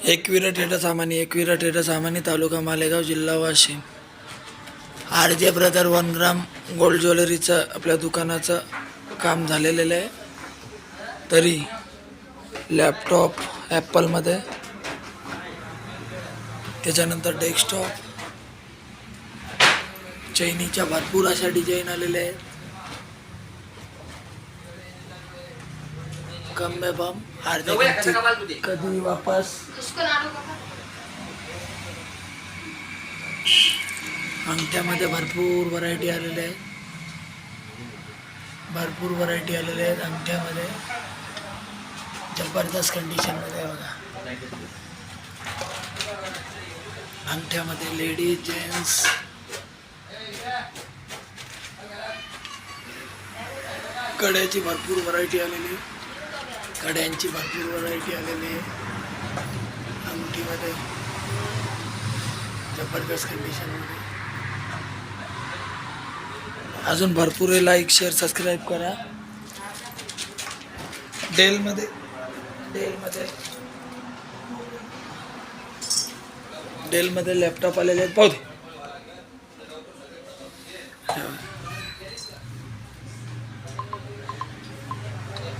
एकविरा टेटा सामानी एकविरा टेटा सामानी तालुका मालेगाव जिल्हा Washim. R J brother one gram gold ज्वेलरीचं आपल्या दुकानाचं काम झालेलं आहे. तरी लॅपटॉप ॲपलमध्ये त्याच्यानंतर डेस्कटॉप चैनीच्या भरपूर अशा डिझाईन आलेल्या आहेत. कम बम अर्ध्या किमतीत कधी वापस अंगठ्यामध्ये भरपूर व्हरायटी आलेल्या आहेत भरपूर व्हरायटी आलेल्या आहेत अंगठ्यामध्ये जबरदस्त कंडिशनमध्ये बघा अंगठ्यामध्ये लेडीज जेंट्स कड्याची भरपूर व्हरायटी आलेली आहे कड्यांची भरपूर व्हरायटी आलेली आहे. अंगठीमध्ये. जबरदस्त कंडिशनमध्ये अजून भरपूर लाईक शेअर सबस्क्राईब करा. डेलमध्ये. डेलमध्ये. डेलमध्ये लॅपटॉप आलेले आहेत. पाहू दे.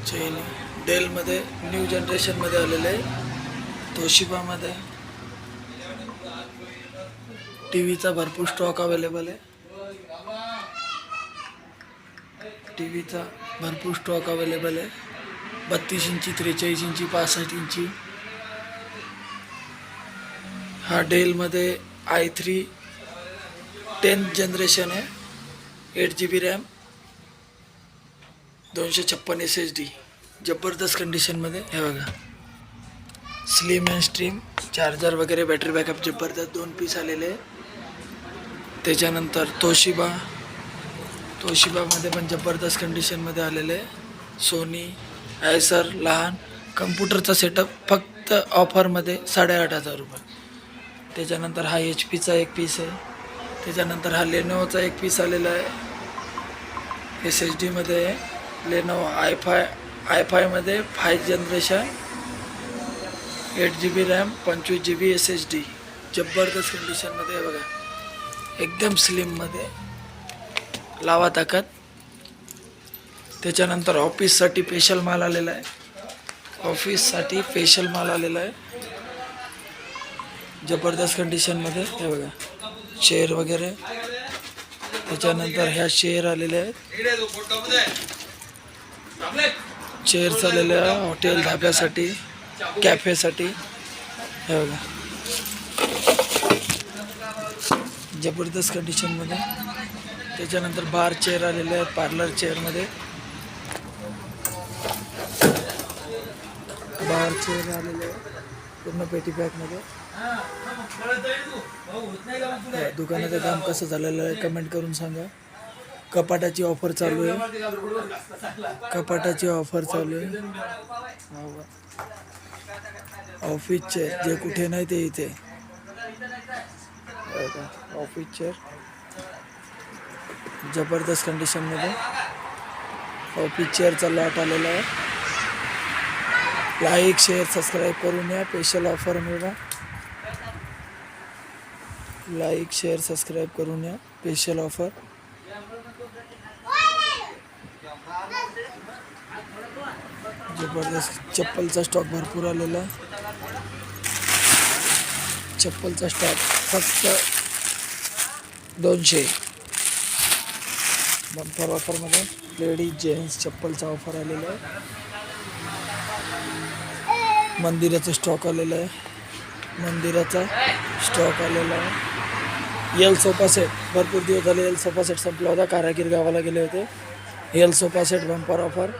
चैनी. डेलमध्ये न्यू जनरेशनमध्ये आलेलं आहे. तोशिबामध्ये. टी व्हीचा भरपूर स्टॉक अवेलेबल आहे. टी व्हीचा भरपूर स्टॉक अवेलेबल आहे. बत्तीस इंची त्रेचाळीस इंची पासष्ट इंची. हा डेलमध्ये आय थ्री टेन्थ जनरेशन आहे. एट जी बी रॅम दोनशे छप्पन एस एच डी जबरदस्त कंडिशनमध्ये हे बघा. स्लिम अँड स्ट्रीम चार्जर वगैरे बॅटरी बॅकअप जबरदस्त दोन पीस आलेले आहे त्याच्यानंतर तोशिबा. तोशिबामध्ये पण जबरदस्त कंडिशनमध्ये आलेले आहे. सोनी आयसर लहान. कम्प्युटरचा सेटअप फक्त ऑफरमध्ये साडेआठ हजार रुपये. त्याच्यानंतर हा एच पीचा एक पीस आहे. त्याच्यानंतर हा लेनोचा एक पीस आलेला आहे. एस एच डीमध्ये आहे. I five I फायमध्ये five generation eight G B RAM पंचवीस G B S H D जबरदस्त कंडिशनमध्ये आहे बघा. एकदम स्लिममध्ये लावा ताकद. त्याच्यानंतर ऑफिससाठी स्पेशल माल आलेला आहे. ऑफिससाठी स्पेशल माल आलेला आहे. जबरदस्त कंडिशनमध्ये हे बघा. शेअर वगैरे. त्याच्यानंतर ह्या शेअर आलेल्या आहेत. चेअर्स आलेल्या हॉटेल धाब्यासाठी कॅफेसाठी हे बघा जबरदस्त कंडिशनमध्ये त्याच्यानंतर बार चेअर आलेले आहेत पार्लर चेअरमध्ये बार चेअर आलेले आहे पूर्ण पेटी पॅकमध्ये दुकानाचं काम कसं झालेलं आहे कमेंट करून सांगा कपाटाची ऑफर चालू आहे. कपाटाची ऑफर चालू आहे. ऑफिस चेअर ऑफिसचे जे कुठे नाही ते इथे. ऑफिस चेअर जबरदस्त कंडिशनमध्ये ऑफिस चेअरचा लॉट आलेला आहे. लाईक शेअर सबस्क्राईब करून या. स्पेशल ऑफर मिळवा. लाईक शेअर सबस्क्राईब करून या. स्पेशल ऑफर जबरदस्त चप्पलचा स्टॉक भरपूर आलेला. आहे चप्पलचा स्टॉक फक्त दोनशे. बंपर ऑफरमध्ये लेडीज जेंट्स चप्पलचा ऑफर आलेला आहे. मंदिराचा स्टॉक आलेला आहे. मंदिराचा स्टॉक आलेला आहे. यल सोफा सेट भरपूर दिवस झाले यल सोफा सेट संपला होता. कारागीर गावाला गेले होते. यल सोफा सेट बंपर ऑफर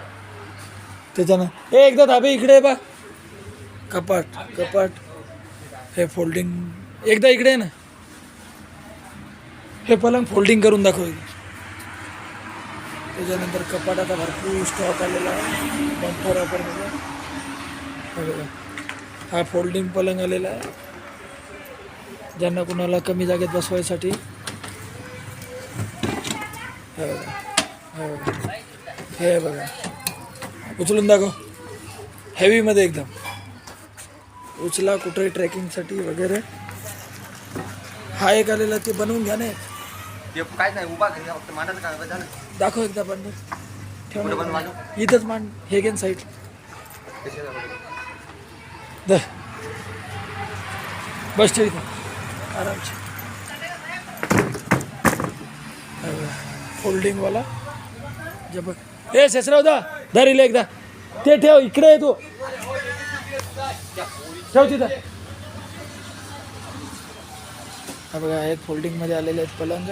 त्याच्यानं ए एकदा धाबे इकडे बा. कपाट कपाट. हे फोल्डिंग एकदा इकडे आहे ना. हे पलंग फोल्डिंग करून दाखव त्याच्यानंतर कपाट आता भरपूर स्टॉक आलेला आहे. बंपर ऑफरमध्ये हा फोल्डिंग पलंग आलेला आहे. ज्यांना कुणाला कमी जागेत बसवायसाठी. हे बघा. उचलून दाखव. हेवीमध्ये एकदम. उचला कुठे ट्रेकिंगसाठी वगैरे. हा एक आलेला ते बनवून घ्या ना. ते काय नाही उभा घरी फक्त मांडायचं काय झालं. दाखव एकदा बनवून ठेव? इथंच मांड हे घेन साईड? दर बस ठेव इथं. आरामची फोल्डिंगवाला जब ए शेषराव दा. धर एकदा. ते ठेव इकडे आहे तू. ठेव तिथं. हा बघा एक फोल्डिंगमध्ये आलेले आहेत पलंग.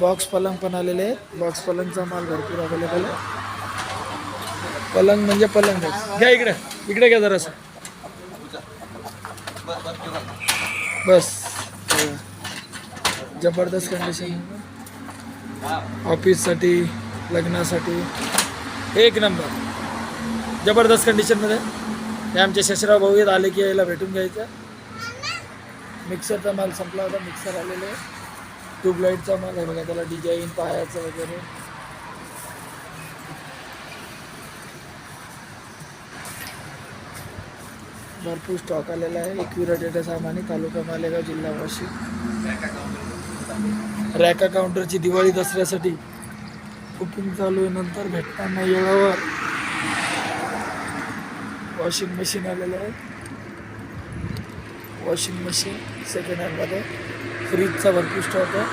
बॉक्स पलंग पण आलेले आहेत. बॉक्स पलंगचा माल भरपूर अवेलेबल आहे. पलंग म्हणजे पलंग. घ्या इकडे. इकडे घ्या जरासं. बस. जबरदस्त कंडिशन ऑफिससाठी लग्नासाठी. एक नंबर. जबरदस्त कंडिशनमध्ये हे आमचे शशराव भाऊ येत आले की यायला भेटून घ्यायचं. मिक्सरचा माल संपला होता मिक्सर आलेले आहे. ट्यूबलाईटचा माल आहे बघा त्याला डिझाईन पायाचं वगैरे. भरपूर स्टॉक आलेला आहे. एकविरा डेटा सामानी तालुका मालेगाव जिल्हा वाशिम. रॅका काउंटरची दिवाळी दसऱ्यासाठी बुकिंग चालू आहे. नंतर भेटताना येळावर वॉशिंग मशीन आलेलं आहे वॉशिंग मशीन सेकंड हँडमध्ये फ्रीजचा भरपूर स्टॉक आहे.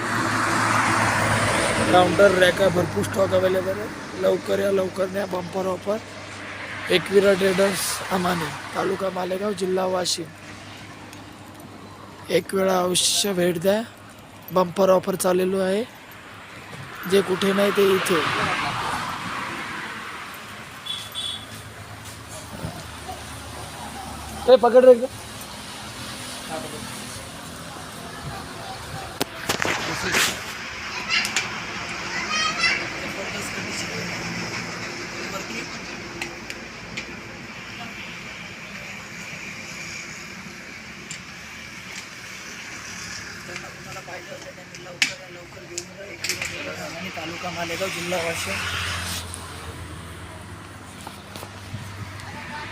काउंटर रॅका भरपूर स्टॉक अवेलेबल आहे. लवकर या लवकर न्या. Bumper offer Ekvira traders Amane taluka Malegaon जिल्हा वाशिम. एक वेळा अवश्य भेट द्या. बंपर ऑफर चाललेलो आहे. जे कुठे नाही ते इथे. ए, पकड रे. तालुका मालेगाव जिल्हा वाशिम.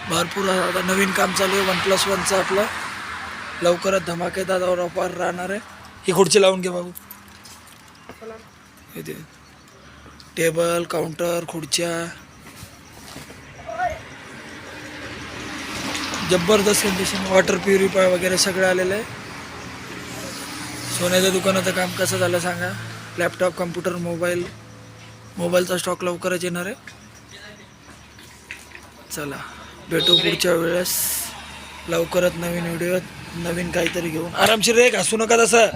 भरपूर आता नवीन काम चालू आहे. वन प्लस वनचं आपलं. लवकरच धमाकेदार ऑफर राहणार आहे. ही खुर्ची लावून घे बाबू. इथे. टेबल काउंटर खुर्च्या. जबरदस्त कंडिशन वॉटर प्युरिफाय वगैरे सगळं आलेलं आहे. सोन्याच्या दुकानाचं काम कसं झालं सांगा. लॅपटॉप कम्प्युटर मोबाईल मोबाईलचा स्टॉक लवकरच येणार आहे. चला भेटू पुढच्या वेळेस. लवकरच नवीन व्हिडिओ नवीन काहीतरी घेऊन. आरामशीर रे घासू नका तसं.